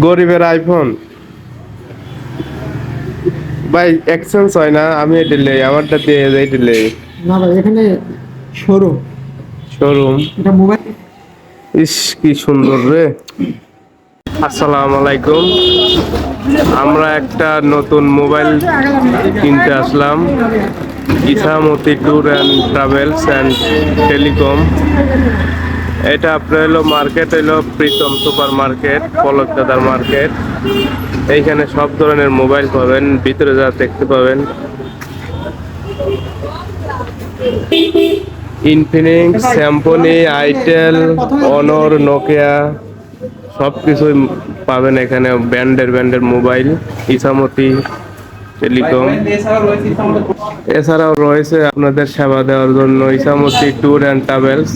গরিবের আইফোন ভাই এক্সচেঞ্জ হয় না আমি এটা লেই আমারটা দিয়ে এইটা লেই। না ভাই এখানে শোরুম শোরুম এটা মোবাইল ইস কি সুন্দর রে। আসসালামু আলাইকুম আমরা একটা নতুন মোবাইল কিনতে আসলাম। Ichamati tour and travels and telecom. এটা আপনার হলো মার্কেট হলো প্রীতম সুপার মার্কেট পলক দাদার মার্কেট এইখানে সব ধরনের মোবাইল পাবেন, ভিতরে যা দেখতে পাবেন। Infinix Symphony itel Honor Nokia সব কিছুই পাবেন এখানে, ব্র্যান্ডের ব্র্যান্ডের মোবাইল ইসামতি টেলিকম। এছাড়াও রয়েছে আপনাদের সেবা দেওয়ার জন্য ইসামতি ট্যুর অ্যান্ড ট্রাভেলস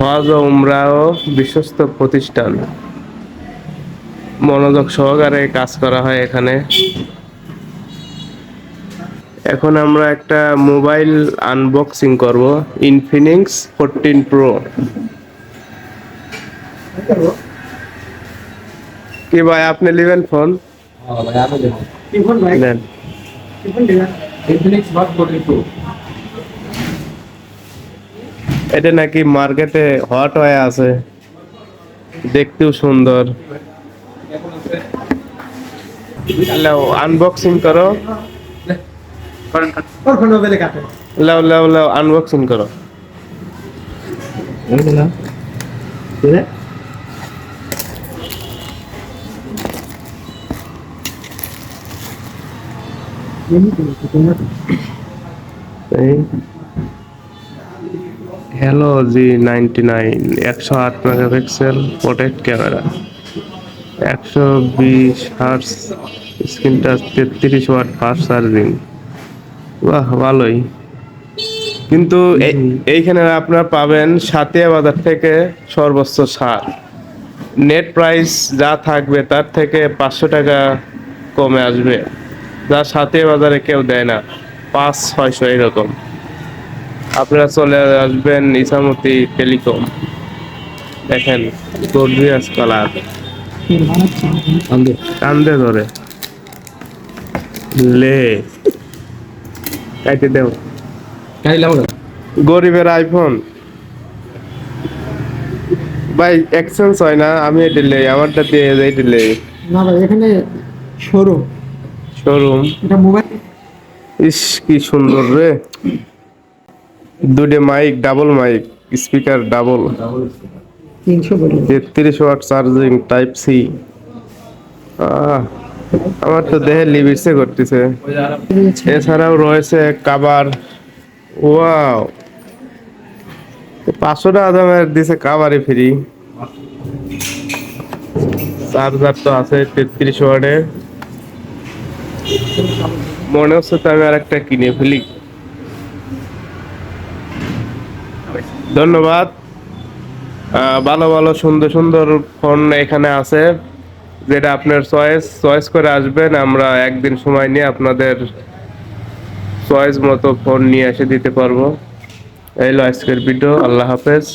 হজ ও উমরাও বিশ্বস্ত প্রতিষ্ঠান। মনোযোগ সহকারে কাজ করা হয় এখানে। এখন আমরা একটা মোবাইল আনবক্সিং করব ইনফিনিক্স ফোরটিন প্রো কি ভাই আপনি নেবেন ফোন? কি ফোন ভাই? নেন। ইনফিনিক্স বাড ফোর্টি টু এটা নাকি মার্কেটে হট হয়ে আছে। দেখতেও সুন্দর। লাও আনবক্সিং করো। লাও লাও লাও আনবক্সিং করো। হ্যালো জি নাইনটি নাইন একশো আট মেগাপিক্সেল প্রোটেক্ট ক্যামেরা। একশো বিশ হার্স স্ক্রিন টাচ তেত্রিশ ওয়াট ফাস্ট চার্জিং বাহ ভালোই। কিন্তু এইখানে আপনারা পাবেন সাতিয়া বাজার থেকে সর্বোচ্চ সার। নেট প্রাইস যা থাকবে তার থেকে পাঁচশো টাকা কমে আসবে। যা সাতিয়া বাজারে কেউ দেয় না পাঁচ ছয়শো এরকম। আপনারা চলে আসবেন ইসামতি টেলিকম দেখেন গর্জিয়াস কালার। কান্দে ধরে। লে। কাইতে দেও। গরিবের আইফোন ভাই এক্সচেঞ্জ হয় না আমি এটা লেই আমারটা দিয়ে এইটা লেই না ভাই এখানে শোরুম শোরুম এটা মোবাইল ইস কি সুন্দর রে। দুটো mic double mic speaker double তেত্রিশ ওয়াট চার্জিং টাইপ সি আমার তো দেহে লিবিসে করতেছে এছাড়াও রয়েছে কাবার ওয়াও পাঁচশো টাকা দামের দিছে কাবারে ফ্রি চার্জার তো আছে তেত্রিশ ওয়াটের মনে হচ্ছে তো আমি আর একটা কিনে ফেলি। ধন্যবাদ। ভালো ভালো, সুন্দর সুন্দর ফোন এখানে আছে। যেটা আপনার চয়েস চয়েস করে আসবেন। আমরা একদিন সময় নিয়ে আপনাদের চয়েস মতো ফোন নিয়ে এসে দিতে পারব। এই লো আজকের ভিডিও আল্লাহ হাফেজ।